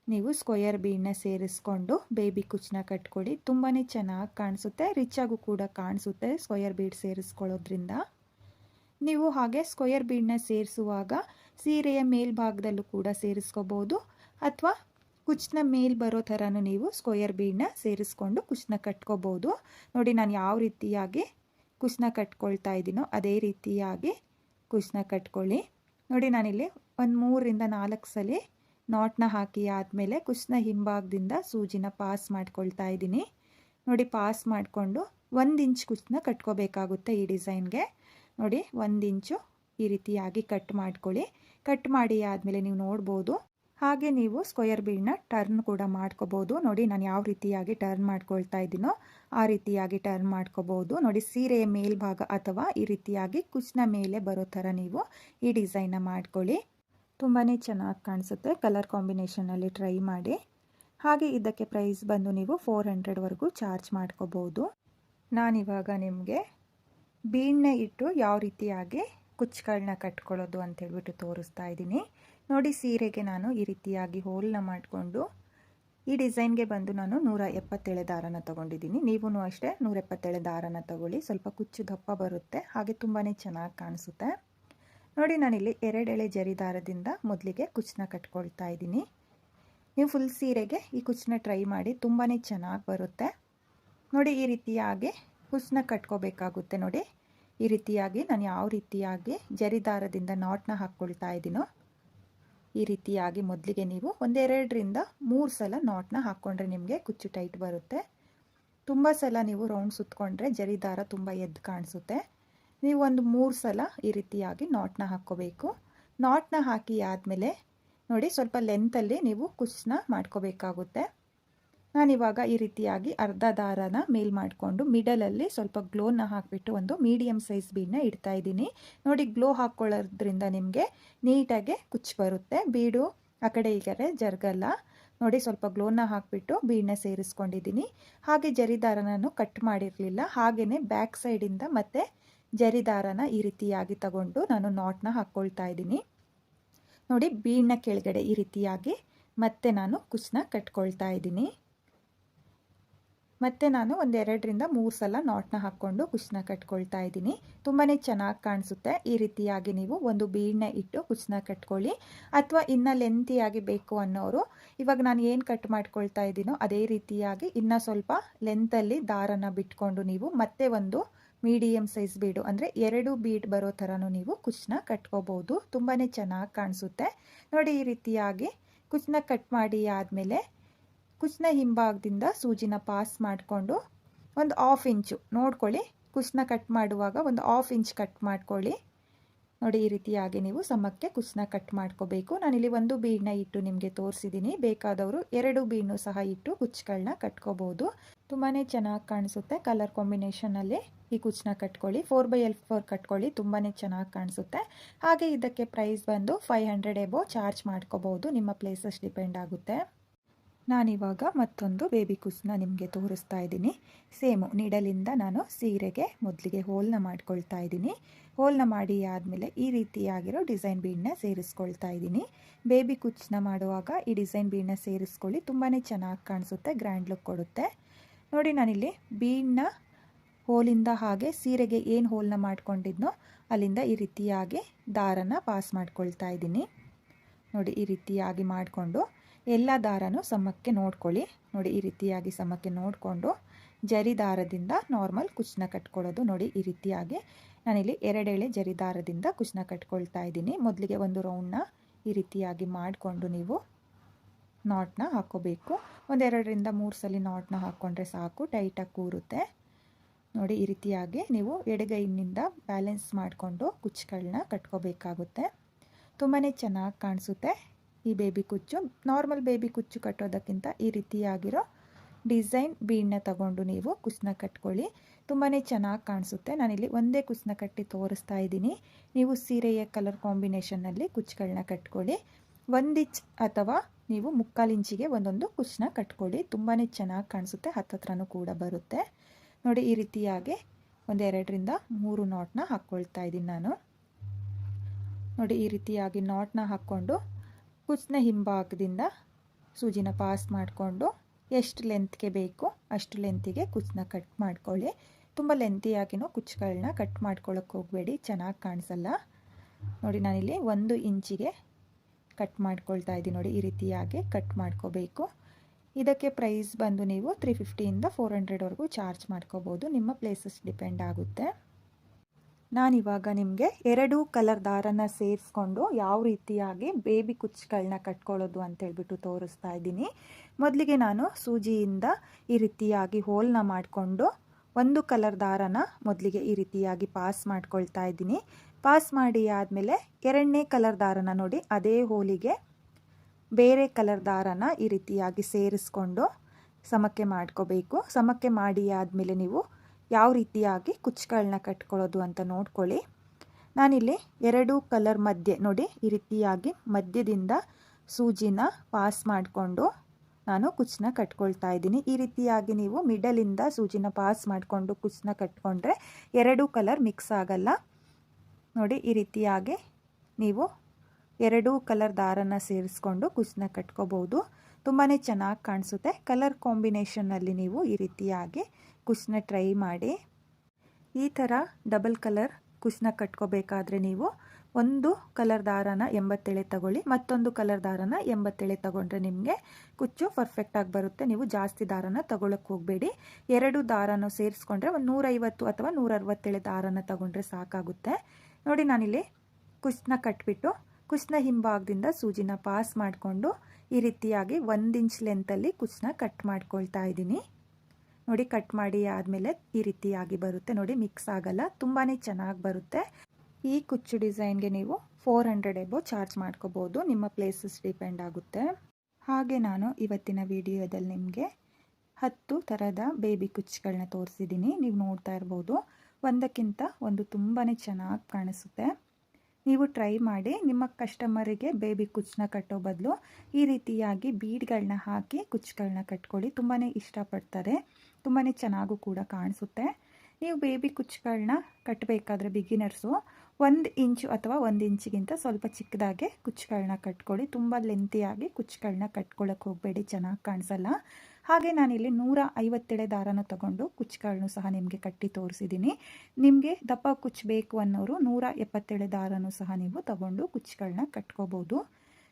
Speaker 1: ನೀವು ಸ್ಕ್ವಯರ್ ಬೀಡನ್ನ ಸೇರಿಸ್ಕೊಂಡು ಬೇಬಿ ಕುಚ್ಚನ್ನ ಕಟ್ಕೊಳ್ಳಿ. ತುಂಬಾ ಚೆನ್ನಾಗಿ ಕಾಣಿಸುತ್ತೆ. ರಿಚಾಗೂ ಕೂಡ ಕಾಣಿಸುತ್ತೆ ಸ್ಕ್ವಯರ್ ಬೀಡ್ ಸೇರಿಸ್ಕೊಳ್ಳೋದ್ರಿಂದ. ನೀವು ಹಾಗೆ ಸ್ಕ್ವಯರ್ ಬೀಡನ್ನ ಸೇರಿಸುವಾಗ ಸೀರೆಯ ಮೇಲ್ಭಾಗದಲ್ಲೂ ಕೂಡ ಸೇರಿಸ್ಕೋಬೋದು. ಅಥವಾ ಕುಚ್ನ ಮೇಲೆ ಬರೋ ಥರನೂ ನೀವು ಸ್ಕ್ವಯರ್ ಬೀಡನ್ನ ಸೇರಿಸ್ಕೊಂಡು ಕುಚ್ನ ಕಟ್ಕೋಬೋದು. ನೋಡಿ, ನಾನು ಯಾವ ರೀತಿಯಾಗಿ ಕುಚ್ನ ಕಟ್ಕೊಳ್ತಾ ಇದ್ದೀನೋ ಅದೇ ರೀತಿಯಾಗಿ ಕುಚ್ನ ಕಟ್ಕೊಳ್ಳಿ. ನೋಡಿ, ನಾನಿಲ್ಲಿ ಒಂದು ಮೂರರಿಂದ ನಾಲ್ಕು ಸಲ ನಾಟ್ನ ಹಾಕಿ ಆದಮೇಲೆ ಕುಚ್ನ ಹಿಂಭಾಗದಿಂದ ಸೂಜಿನ ಪಾಸ್ ಮಾಡ್ಕೊಳ್ತಾ ಇದ್ದೀನಿ. ನೋಡಿ ಪಾಸ್ ಮಾಡಿಕೊಂಡು ಒಂದು ಇಂಚ್ ಕುಚ್ನ ಕಟ್ಕೋಬೇಕಾಗುತ್ತೆ ಈ ಡಿಸೈನ್ಗೆ ನೋಡಿ, ಒಂದು ಇಂಚು ಈ ರೀತಿಯಾಗಿ ಕಟ್ ಮಾಡ್ಕೊಳ್ಳಿ. ಕಟ್ ಮಾಡಿ ಆದಮೇಲೆ ನೀವು ನೋಡ್ಬೋದು. ಹಾಗೆ ನೀವು ಸ್ಕ್ವಯರ್ ಬೀಡ್ನ ಟರ್ನ್ ಕೂಡ ಮಾಡ್ಕೋಬೋದು. ನೋಡಿ ನಾನು ಯಾವ ರೀತಿಯಾಗಿ ಟರ್ನ್ ಮಾಡ್ಕೊಳ್ತಾ ಇದ್ದೀನೋ ಆ ರೀತಿಯಾಗಿ ಟರ್ನ್ ಮಾಡ್ಕೋಬೋದು. ನೋಡಿ ಸೀರೆಯ ಮೇಲ್ಭಾಗ ಅಥವಾ ಈ ರೀತಿಯಾಗಿ ಕುಚ್ನ ಮೇಲೆ ಬರೋ ಥರ ನೀವು ಈ ಡಿಸೈನ್ನ ಮಾಡ್ಕೊಳ್ಳಿ. ತುಂಬಾ ಚೆನ್ನಾಗಿ ಕಾಣಿಸುತ್ತೆ. ಕಲರ್ ಕಾಂಬಿನೇಷನಲ್ಲಿ ಟ್ರೈ ಮಾಡಿ. ಹಾಗೆ ಇದಕ್ಕೆ ಪ್ರೈಸ್ ಬಂದು ನೀವು ಫೋರ್ ಹಂಡ್ರೆಡ್ವರೆಗೂ ಚಾರ್ಜ್ ಮಾಡ್ಕೋಬೋದು. ನಾನಿವಾಗ ನಿಮಗೆ ಬೀಣ್ಣೆ ಇಟ್ಟು ಯಾವ ರೀತಿಯಾಗಿ ಕುಚ್ಚುಗಳನ್ನ ಕಟ್ಕೊಳ್ಳೋದು ಅಂತ ಹೇಳ್ಬಿಟ್ಟು ತೋರಿಸ್ತಾ ಇದ್ದೀನಿ. ನೋಡಿ ಸೀರೆಗೆ ನಾನು ಈ ರೀತಿಯಾಗಿ ಹೋಲ್ನ ಮಾಡಿಕೊಂಡು ಈ ಡಿಸೈನ್ಗೆ ಬಂದು ನಾನು ನೂರ ಎಪ್ಪತ್ತೇಳೆ ದಾರನ ತೊಗೊಂಡಿದ್ದೀನಿ. ನೀವು ಅಷ್ಟೇ ನೂರ ಎಪ್ಪತ್ತೇಳೆ ದಾರನ ತಗೊಳ್ಳಿ. ಸ್ವಲ್ಪ ಕುಚ್ಚು ದಪ್ಪ ಬರುತ್ತೆ. ಹಾಗೆ ತುಂಬಾ ಚೆನ್ನಾಗಿ ಕಾಣಿಸುತ್ತೆ. ನೋಡಿ ನಾನಿಲ್ಲಿ ಎರಡೆಳೆ ಜರಿ ದಾರದಿಂದ ಮೊದಲಿಗೆ ಕುಚ್ಚನ್ನ ಕಟ್ಕೊಳ್ತಾ ಇದ್ದೀನಿ. ನೀವು ಫುಲ್ ಸೀರೆಗೆ ಈ ಕುಚ್ಚನ್ನ ಟ್ರೈ ಮಾಡಿ ತುಂಬಾ ಚೆನ್ನಾಗಿ ಬರುತ್ತೆ. ನೋಡಿ ಈ ರೀತಿಯಾಗಿ ಕುಚ್ಚನ್ನ ಕಟ್ಕೋಬೇಕಾಗುತ್ತೆ ನೋಡಿ. ಈ ರೀತಿಯಾಗಿ ನಾನು ಯಾವ ರೀತಿಯಾಗಿ ಜರಿ ದಾರದಿಂದ ನಾಟ್ನ ಹಾಕ್ಕೊಳ್ತಾ ಇದ್ದೀನೋ ಈ ರೀತಿಯಾಗಿ ಮೊದಲಿಗೆ ನೀವು ಒಂದೆರಡರಿಂದ ಮೂರು ಸಲ ನಾಟ್ನ ಹಾಕ್ಕೊಂಡ್ರೆ ನಿಮಗೆ ಕುಚ್ಚು ಟೈಟ್ ಬರುತ್ತೆ. ತುಂಬ ಸಲ ನೀವು ರೌಂಡ್ ಸುತ್ತಕೊಂಡ್ರೆ ಜರಿ ದಾರ ತುಂಬ ಎದ್ದು ಕಾಣಿಸುತ್ತೆ. ನೀವು ಒಂದು ಮೂರು ಸಲ ಈ ರೀತಿಯಾಗಿ ನಾಟ್ನ ಹಾಕ್ಕೋಬೇಕು. ನಾಟ್ನ ಹಾಕಿ ಆದಮೇಲೆ ನೋಡಿ ಸ್ವಲ್ಪ ಲೆಂತಲ್ಲಿ ನೀವು ಕುಚ್ಚನ್ನ ಮಾಡ್ಕೋಬೇಕಾಗುತ್ತೆ. ನಾನಿವಾಗ ಈ ರೀತಿಯಾಗಿ ಅರ್ಧ ದಾರನ ಮೇಲ್ ಮಾಡಿಕೊಂಡು ಮಿಡಲಲ್ಲಿ ಸ್ವಲ್ಪ ಗ್ಲೋನ ಹಾಕಿಬಿಟ್ಟು ಒಂದು ಮೀಡಿಯಮ್ ಸೈಜ್ ಬೀಡನ್ನ ಇಡ್ತಾ ಇದ್ದೀನಿ. ನೋಡಿ, ಗ್ಲೋ ಹಾಕ್ಕೊಳ್ಳೋದ್ರಿಂದ ನಿಮಗೆ ನೀಟಾಗಿ ಕುಚ್ಚು ಬರುತ್ತೆ. ಬೀಡು ಆ ಕಡೆ ಈ ಕಡೆ ಜರ್ಗಲ್ಲ. ನೋಡಿ, ಸ್ವಲ್ಪ ಗ್ಲೋನ ಹಾಕಿಬಿಟ್ಟು ಬೀಡನ್ನ ಸೇರಿಸ್ಕೊಂಡಿದ್ದೀನಿ. ಹಾಗೆ ಜರಿ ದಾರನೂ ಕಟ್ ಮಾಡಿರಲಿಲ್ಲ. ಹಾಗೆಯೇ ಬ್ಯಾಕ್ ಸೈಡಿಂದ ಮತ್ತು ಜರಿದಾರನ ಈ ರೀತಿಯಾಗಿ ತಗೊಂಡು ನಾನು ನಾಟ್ನ ಹಾಕ್ಕೊಳ್ತಾ ಇದ್ದೀನಿ. ನೋಡಿ, ಬೀಡನ್ನ ಕೆಳಗಡೆ ಈ ರೀತಿಯಾಗಿ ಮತ್ತೆ ನಾನು ಕುಚ್ಚನ್ನ ಕಟ್ಕೊಳ್ತಾ ಇದ್ದೀನಿ. ಮತ್ತು ನಾನು ಒಂದೆರಡರಿಂದ ಮೂರು ಸಲ ನಾಟ್ನ ಹಾಕ್ಕೊಂಡು ಕುಚ್ಚನ್ನ ಕಟ್ಕೊಳ್ತಾ ಇದ್ದೀನಿ. ತುಂಬಾ ಚೆನ್ನಾಗಿ ಕಾಣಿಸುತ್ತೆ. ಈ ರೀತಿಯಾಗಿ ನೀವು ಒಂದು ಬೀಡನ್ನ ಇಟ್ಟು ಕುಚ್ಚನ್ನ ಕಟ್ಕೊಳ್ಳಿ. ಅಥವಾ ಇನ್ನು ಲೆಂತಿಯಾಗಿ ಬೇಕು ಅನ್ನೋರು, ಇವಾಗ ನಾನು ಏನು ಕಟ್ ಮಾಡ್ಕೊಳ್ತಾ ಇದ್ದೀನೋ ಅದೇ ರೀತಿಯಾಗಿ ಇನ್ನು ಸ್ವಲ್ಪ ಲೆಂತಲ್ಲಿ ದಾರನ ಬಿಟ್ಕೊಂಡು ನೀವು ಮತ್ತೆ ಒಂದು ಮೀಡಿಯಮ್ ಸೈಜ್ ಬೀಡು, ಅಂದರೆ ಎರಡು ಬೀಡ್ ಬರೋ ಥರನೂ ನೀವು ಕುಚ್ಚನ್ನ ಕಟ್ಕೋಬೋದು. ತುಂಬಾ ಚೆನ್ನಾಗಿ ಕಾಣಿಸುತ್ತೆ. ನೋಡಿ ಈ ರೀತಿಯಾಗಿ ಕುಚ್ಚನ್ನ ಕಟ್ ಮಾಡಿ ಆದಮೇಲೆ ಕುಚ್ಚನ ಹಿಂಭಾಗದಿಂದ ಸೂಜಿನ ಪಾಸ್ ಮಾಡಿಕೊಂಡು ಒಂದು ಆಫ್ ಇಂಚು ನೋಡ್ಕೊಳ್ಳಿ. ಕುಚ್ನ ಕಟ್ ಮಾಡುವಾಗ ಒಂದು ಆಫ್ ಇಂಚ್ ಕಟ್ ಮಾಡ್ಕೊಳ್ಳಿ. ನೋಡಿ, ಈ ರೀತಿಯಾಗಿ ನೀವು ಸಮಕ್ಕೆ ಕುಸ್ನ ಕಟ್ ಮಾಡ್ಕೋಬೇಕು. ನಾನಿಲ್ಲಿ ಒಂದು ಬೀಡನ್ನ ಇಟ್ಟು ನಿಮಗೆ ತೋರಿಸಿದ್ದೀನಿ ಬೇಕಾದವರು ಎರಡು ಬೀಡ್ನು ಸಹ ಇಟ್ಟು ಕುಚ್ಚುಗಳನ್ನ ಕಟ್ಕೋಬೋದು. ತುಂಬಾ ಚೆನ್ನಾಗಿ ಕಾಣಿಸುತ್ತೆ ಕಲರ್ ಕಾಂಬಿನೇಷನಲ್ಲಿ ಈ ಕುಚ್ಚನ್ನ ಕಟ್ಕೊಳ್ಳಿ. ಫೋರ್ ಬೈ ಎಲ್ ಫೋರ್ ಕಟ್ಕೊಳ್ಳಿ ತುಂಬಾ ಚೆನ್ನಾಗಿ ಕಾಣಿಸುತ್ತೆ. ಹಾಗೆ ಇದಕ್ಕೆ ಪ್ರೈಸ್ ಬಂದು ಫೈವ್ ಹಂಡ್ರೆಡ್ ಎಬೋ ಚಾರ್ಜ್ ಮಾಡ್ಕೋಬೋದು. ನಿಮ್ಮ ಪ್ಲೇಸಸ್ ಡಿಪೆಂಡ್ ಆಗುತ್ತೆ. ನಾನಿವಾಗ ಮತ್ತೊಂದು ಬೇಬಿ ಕುಸ್ನ ನಿಮಗೆ ತೋರಿಸ್ತಾ ಇದ್ದೀನಿ. ಸೇಮು ನೀಡಲಿಂದ ನಾನು ಸೀರೆಗೆ ಮೊದಲಿಗೆ ಹೋಲ್ನ ಮಾಡ್ಕೊಳ್ತಾ ಇದ್ದೀನಿ. ಹೋಲ್ನ ಮಾಡಿ ಆದಮೇಲೆ ಈ ರೀತಿಯಾಗಿರೋ ಡಿಸೈನ್ ಬೀಡನ್ನ ಸೇರಿಸ್ಕೊಳ್ತಾ ಇದ್ದೀನಿ. ಬೇಬಿ ಕುಚ್ನ ಮಾಡುವಾಗ ಈ ಡಿಸೈನ್ ಬೀಡನ್ನ ಸೇರಿಸ್ಕೊಳ್ಳಿ ತುಂಬಾ ಚೆನ್ನಾಗಿ ಕಾಣಿಸುತ್ತೆ ಗ್ರ್ಯಾಂಡ್ ಲುಕ್ ಕೊಡುತ್ತೆ. ನೋಡಿ ನಾನಿಲ್ಲಿ ಬೀಡನ್ನ ಹೋಲಿಂದ ಹಾಗೆ ಸೀರೆಗೆ ಏನು ಹೋಲ್ನ ಮಾಡ್ಕೊಂಡಿದ್ನೋ ಅಲ್ಲಿಂದ ಈ ರೀತಿಯಾಗಿ ದಾರನ ಪಾಸ್ ಮಾಡ್ಕೊಳ್ತಾ ಇದ್ದೀನಿ. ನೋಡಿ ಈ ರೀತಿಯಾಗಿ ಮಾಡಿಕೊಂಡು ಎಲ್ಲ ದಾರನೂ ಸಮಕ್ಕೆ ನೋಡ್ಕೊಳ್ಳಿ. ನೋಡಿ, ಈ ರೀತಿಯಾಗಿ ಸಮಕ್ಕೆ ನೋಡಿಕೊಂಡು ಜರಿ ದಾರದಿಂದ ನಾರ್ಮಲ್ ಕುಚ್ಚನ್ನ ಕಟ್ಕೊಳ್ಳೋದು ನೋಡಿ, ಈ ರೀತಿಯಾಗಿ. ನಾನಿಲ್ಲಿ ಎರಡೆಳೆ ಜರಿ ದಾರದಿಂದ ಕುಚ್ಚನ್ನ ಕಟ್ಕೊಳ್ತಾ ಇದ್ದೀನಿ. ಮೊದಲಿಗೆ ಒಂದು ರೌಂಡ್ನ ಈ ರೀತಿಯಾಗಿ ಮಾಡಿಕೊಂಡು ನೀವು ನಾಟ್ನ ಹಾಕೋಬೇಕು ಒಂದೆರಡರಿಂದ ಮೂರು ಸಲ ನಾಟ್ನ ಹಾಕ್ಕೊಂಡ್ರೆ ಸಾಕು ಟೈಟಾಗಿ ಕೂರುತ್ತೆ. ನೋಡಿ, ಈ ರೀತಿಯಾಗಿ ನೀವು ಎಡಗೈನಿಂದ ಬ್ಯಾಲೆನ್ಸ್ ಮಾಡಿಕೊಂಡು ಕುಚ್ಚುಗಳನ್ನ ಕಟ್ಕೋಬೇಕಾಗುತ್ತೆ. ತುಂಬಾ ಚೆನ್ನಾಗಿ ಕಾಣಿಸುತ್ತೆ. ಈ ಬೇಬಿ ಕುಚ್ಚು, ನಾರ್ಮಲ್ ಬೇಬಿ ಕುಚ್ಚು ಕಟ್ಟೋದಕ್ಕಿಂತ ಈ ರೀತಿಯಾಗಿರೋ ಡಿಸೈನ್ ಬೀಡನ್ನ ತಗೊಂಡು ನೀವು ಕುಸ್ನ ಕಟ್ಕೊಳ್ಳಿ. ತುಂಬಾ ಚೆನ್ನಾಗಿ ಕಾಣಿಸುತ್ತೆ. ನಾನಿಲ್ಲಿ ಒಂದೇ ಕುಸ್ನ ಕಟ್ಟಿ ತೋರಿಸ್ತಾ ಇದ್ದೀನಿ. ನೀವು ಸೀರೆಯ ಕಲರ್ ಕಾಂಬಿನೇಷನ್ನಲ್ಲಿ ಕುಚ್ಚುಗಳನ್ನ ಕಟ್ಕೊಳ್ಳಿ. ಇಂಚ್ ಅಥವಾ ನೀವು ಮುಕ್ಕಾಲು ಇಂಚಿಗೆ ಒಂದೊಂದು ಕುಚ್ಚನ್ನ ಕಟ್ಕೊಳ್ಳಿ. ತುಂಬಾ ಚೆನ್ನಾಗಿ ಕಾಣಿಸುತ್ತೆ. ಹತ್ತತ್ರನೂ ಕೂಡ ಬರುತ್ತೆ. ನೋಡಿ, ಈ ರೀತಿಯಾಗಿ ಒಂದೆರಡರಿಂದ ಮೂರು ನಾಟ್ನ ಹಾಕ್ಕೊಳ್ತಾ ಇದ್ದೀನಿ ನಾನು. ನೋಡಿ, ಈ ರೀತಿಯಾಗಿ ನಾಟ್ನ ಹಾಕ್ಕೊಂಡು ಕುಚ್ಚನ ಹಿಂಭಾಗದಿಂದ ಸೂಜಿನ ಪಾಸ್ ಮಾಡಿಕೊಂಡು ಎಷ್ಟು ಲೆಂತ್ಗೆ ಬೇಕು ಅಷ್ಟು ಲೆಂತಿಗೆ ಕುಚ್ಚನ್ನ ಕಟ್ ಮಾಡ್ಕೊಳ್ಳಿ. ತುಂಬ ಲೆಂತಿಯಾಗಿನೂ ಕುಚ್ಚುಗಳನ್ನ ಕಟ್ ಮಾಡ್ಕೊಳ್ಳೋಕೆ ಹೋಗಬೇಡಿ, ಚೆನ್ನಾಗಿ ಕಾಣಿಸಲ್ಲ. ನೋಡಿ, ನಾನಿಲ್ಲಿ ಒಂದು ಇಂಚಿಗೆ ಕಟ್ ಮಾಡ್ಕೊಳ್ತಾ ಇದ್ದೀನಿ. ನೋಡಿ, ಈ ರೀತಿಯಾಗಿ ಕಟ್ ಮಾಡ್ಕೋಬೇಕು. ಇದಕ್ಕೆ ಪ್ರೈಸ್ ಬಂದು ನೀವು ತ್ರೀ ಫಿಫ್ಟಿಯಿಂದ ಫೋರ್ ಹಂಡ್ರೆಡ್ವರೆಗೂ ಚಾರ್ಜ್ ಮಾಡ್ಕೋಬೋದು. ನಿಮ್ಮ ಪ್ಲೇಸಸ್ ಡಿಪೆಂಡ್ ಆಗುತ್ತೆ. ನಾನಿವಾಗ ನಿಮಗೆ ಎರಡು ಕಲರ್ ದಾರನ ಸೇರಿಸ್ಕೊಂಡು ಯಾವ ರೀತಿಯಾಗಿ ಬೇಬಿ ಕುಚ್ಚುಗಳನ್ನ ಕಟ್ಕೊಳ್ಳೋದು ಅಂತೇಳ್ಬಿಟ್ಟು ತೋರಿಸ್ತಾ ಇದ್ದೀನಿ. ಮೊದಲಿಗೆ ನಾನು ಸೂಜಿಯಿಂದ ಈ ರೀತಿಯಾಗಿ ಹೋಲ್ನ ಮಾಡಿಕೊಂಡು ಒಂದು ಕಲರ್ ದಾರನ ಮೊದಲಿಗೆ ಈ ರೀತಿಯಾಗಿ ಪಾಸ್ ಮಾಡ್ಕೊಳ್ತಾ ಇದ್ದೀನಿ. ಪಾಸ್ ಮಾಡಿ ಆದಮೇಲೆ ಎರಡನೇ ಕಲರ್ ದಾರನ ನೋಡಿ, ಅದೇ ಹೋಲಿಗೆ ಬೇರೆ ಕಲರ್ ದಾರನ ಈ ರೀತಿಯಾಗಿ ಸೇರಿಸ್ಕೊಂಡು ಸಮಕ್ಕೆ ಮಾಡ್ಕೋಬೇಕು. ಸಮಕ್ಕೆ ಮಾಡಿ ಆದಮೇಲೆ ನೀವು ಯಾವ ರೀತಿಯಾಗಿ ಕುಚ್ಚುಗಳನ್ನ ಕಟ್ಕೊಳ್ಳೋದು ಅಂತ ನೋಡ್ಕೊಳ್ಳಿ. ನಾನಿಲ್ಲಿ ಎರಡು ಕಲರ್ ಮಧ್ಯೆ, ನೋಡಿ ಈ ರೀತಿಯಾಗಿ ಮಧ್ಯದಿಂದ ಸೂಜಿನ ಪಾಸ್ ಮಾಡಿಕೊಂಡು ನಾನು ಕುಚ್ಚನ್ನ ಕಟ್ಕೊಳ್ತಾ ಇದ್ದೀನಿ. ಈ ರೀತಿಯಾಗಿ ನೀವು ಮಿಡಲಿಂದ ಸೂಜಿನ ಪಾಸ್ ಮಾಡಿಕೊಂಡು ಕುಚ್ಚನ್ನ ಕಟ್ಕೊಂಡ್ರೆ ಎರಡೂ ಕಲರ್ ಮಿಕ್ಸ್ ಆಗಲ್ಲ. ನೋಡಿ ಈ ರೀತಿಯಾಗಿ ನೀವು ಎರಡೂ ಕಲರ್ ದಾರನ ಸೇರಿಸ್ಕೊಂಡು ಕುಚ್ಚನ್ನ ಕಟ್ಕೋಬೋದು. ತುಂಬಾ ಚೆನ್ನಾಗಿ ಕಾಣಿಸುತ್ತೆ. ಕಲರ್ ಕಾಂಬಿನೇಷನ್ನಲ್ಲಿ ನೀವು ಈ ರೀತಿಯಾಗಿ ಕುಚ್ಚನ್ನ ಟ್ರೈ ಮಾಡಿ. ಈ ಥರ ಡಬಲ್ ಕಲರ್ ಕುಶ್ನ ಕಟ್ಕೋಬೇಕಾದ್ರೆ ನೀವು ಒಂದು ಕಲರ್ ದಾರನ ಎಂಬತ್ತೇಳೆ ತಗೊಳ್ಳಿ, ಮತ್ತೊಂದು ಕಲರ್ ದಾರನ ಎಂಬತ್ತೇಳೆ ತಗೊಂಡ್ರೆ ನಿಮಗೆ ಕುಚ್ಚು ಪರ್ಫೆಕ್ಟಾಗಿ ಬರುತ್ತೆ. ನೀವು ಜಾಸ್ತಿ ದಾರನ ತಗೊಳಕ್ಕೆ ಹೋಗಬೇಡಿ. ಎರಡು ದಾರನ ಸೇರಿಸ್ಕೊಂಡ್ರೆ ಒಂದು ನೂರೈವತ್ತು ಅಥವಾ ನೂರ ಅರವತ್ತೇಳೆ ದಾರನ ತಗೊಂಡ್ರೆ ಸಾಕಾಗುತ್ತೆ. ನೋಡಿ ನಾನಿಲ್ಲಿ ಕುಶ್ನ ಕಟ್ಬಿಟ್ಟು ಕುಶ್ನ ಹಿಂಭಾಗದಿಂದ ಸೂಜಿನ ಪಾಸ್ ಮಾಡಿಕೊಂಡು ಈ ರೀತಿಯಾಗಿ ಒಂದು ಇಂಚ್ ಲೆಂತಲ್ಲಿ ಕುಶ್ನ ಕಟ್ ಮಾಡ್ಕೊಳ್ತಾ ಇದ್ದೀನಿ. ನೋಡಿ ಕಟ್ ಮಾಡಿ ಆದಮೇಲೆ ಈ ರೀತಿಯಾಗಿ ಬರುತ್ತೆ. ನೋಡಿ ಮಿಕ್ಸ್ ಆಗಲ್ಲ ತುಂಬಾ ಚೆನ್ನಾಗಿ ಬರುತ್ತೆ. ಈ ಕುಚ್ಚು ಡಿಸೈನ್ಗೆ ನೀವು ಫೋರ್ ಹಂಡ್ರೆಡ್ ಎಬೋ ಚಾರ್ಜ್ ಮಾಡ್ಕೋಬೋದು. ನಿಮ್ಮ ಪ್ಲೇಸಸ್ ಡಿಪೆಂಡ್ ಆಗುತ್ತೆ. ಹಾಗೆ ನಾನು ಇವತ್ತಿನ ವಿಡಿಯೋದಲ್ಲಿ ನಿಮಗೆ ಹತ್ತು ಥರದ ಬೇಬಿ ಕುಚ್ಚುಗಳನ್ನ ತೋರಿಸಿದ್ದೀನಿ. ನೀವು ನೋಡ್ತಾ ಇರ್ಬೋದು, ಒಂದಕ್ಕಿಂತ ಒಂದು ತುಂಬಾ ಚೆನ್ನಾಗಿ ಕಾಣಿಸುತ್ತೆ. ನೀವು ಟ್ರೈ ಮಾಡಿ ನಿಮ್ಮ ಕಸ್ಟಮರಿಗೆ ಬೇಬಿ ಕುಚ್ಚನ್ನ ಕಟ್ಟೋ ಬದಲು ಈ ರೀತಿಯಾಗಿ ಬೀಡ್ಗಳನ್ನ ಹಾಕಿ ಕುಚ್ಚುಗಳನ್ನ ಕಟ್ಕೊಳ್ಳಿ. ತುಂಬಾ ಇಷ್ಟಪಡ್ತಾರೆ. ತುಂಬಾ ಚೆನ್ನಾಗೂ ಕೂಡ ಕಾಣಿಸುತ್ತೆ. ನೀವು ಬೇಬಿ ಕುಚ್ಚುಗಳನ್ನ ಕಟ್ಟಬೇಕಾದ್ರೆ ಬಿಗಿನರ್ಸು ಒಂದು ಇಂಚು ಅಥವಾ ಒಂದು ಇಂಚಿಗಿಂತ ಸ್ವಲ್ಪ ಚಿಕ್ಕದಾಗೆ ಕುಚ್ಚುಗಳನ್ನ ಕಟ್ಕೊಳ್ಳಿ. ತುಂಬ ಲೆಂತಿಯಾಗಿ ಕುಚ್ಚುಗಳನ್ನ ಕಟ್ಕೊಳ್ಳೋಕೆ ಹೋಗಬೇಡಿ, ಚೆನ್ನಾಗಿ ಕಾಣಿಸಲ್ಲ. ಹಾಗೆ ನಾನಿಲ್ಲಿ ನೂರ ಐವತ್ತೆಳೆ ದಾರನ ತಗೊಂಡು ಕುಚ್ಚುಗಳನ್ನೂ ಸಹ ನಿಮಗೆ ಕಟ್ಟಿ ತೋರಿಸಿದ್ದೀನಿ ನಿಮಗೆ ದಪ್ಪ ಕುಚ್ಚು ಬೇಕು ಅನ್ನೋರು ನೂರ ಎಪ್ಪತ್ತೇಳೆ ದಾರನೂ ಸಹ ನೀವು ತಗೊಂಡು ಕುಚ್ಚುಗಳನ್ನ ಕಟ್ಕೋಬೋದು.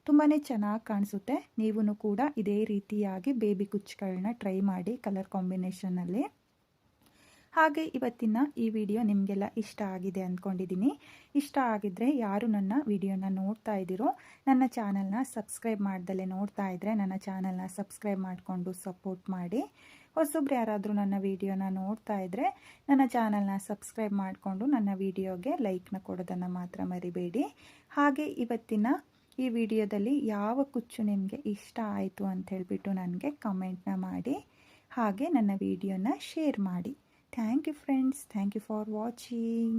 Speaker 1: ತುಂಬಾ ಚೆನ್ನಾಗಿ ಕಾಣಿಸುತ್ತೆ. ನೀವು ಕೂಡ ಇದೇ ರೀತಿಯಾಗಿ ಬೇಬಿ ಕುಚ್ಚುಗಳನ್ನ ಟ್ರೈ ಮಾಡಿ ಕಲರ್ ಕಾಂಬಿನೇಷನಲ್ಲಿ. ಹಾಗೆ ಇವತ್ತಿನ ಈ ವಿಡಿಯೋ ನಿಮಗೆಲ್ಲ ಇಷ್ಟ ಆಗಿದೆ ಅಂದ್ಕೊಂಡಿದ್ದೀನಿ ಇಷ್ಟ ಆಗಿದ್ದರೆ ಯಾರು ನನ್ನ ವಿಡಿಯೋನ ನೋಡ್ತಾ ಇದ್ದೀರೋ, ನನ್ನ ಚಾನಲ್ನ ಸಬ್ಸ್ಕ್ರೈಬ್ ಮಾಡ್ದಲೇ ನೋಡ್ತಾ ಇದ್ದರೆ ನನ್ನ ಚಾನಲ್ನ ಸಬ್ಸ್ಕ್ರೈಬ್ ಮಾಡಿಕೊಂಡು ಸಪೋರ್ಟ್ ಮಾಡಿ. ಹೊಸೊಬ್ರು ಯಾರಾದರೂ ನನ್ನ ವಿಡಿಯೋನ ನೋಡ್ತಾ ಇದ್ದರೆ ನನ್ನ ಚಾನಲ್ನ ಸಬ್ಸ್ಕ್ರೈಬ್ ಮಾಡಿಕೊಂಡು ನನ್ನ ವಿಡಿಯೋಗೆ ಲೈಕ್ನ ಕೊಡೋದನ್ನು ಮಾತ್ರ ಮರಿಬೇಡಿ. ಹಾಗೆ ಇವತ್ತಿನ ಈ ವಿಡಿಯೋದಲ್ಲಿ ಯಾವ ಕುಚ್ಚು ನಿಮಗೆ ಇಷ್ಟ ಆಯಿತು ಅಂತ ಹೇಳಿಬಿಟ್ಟು ನನಗೆ ಕಮೆಂಟ್ನ ಮಾಡಿ, ಹಾಗೆ ನನ್ನ ವಿಡಿಯೋನ ಶೇರ್ ಮಾಡಿ thank you friends thank you for watching.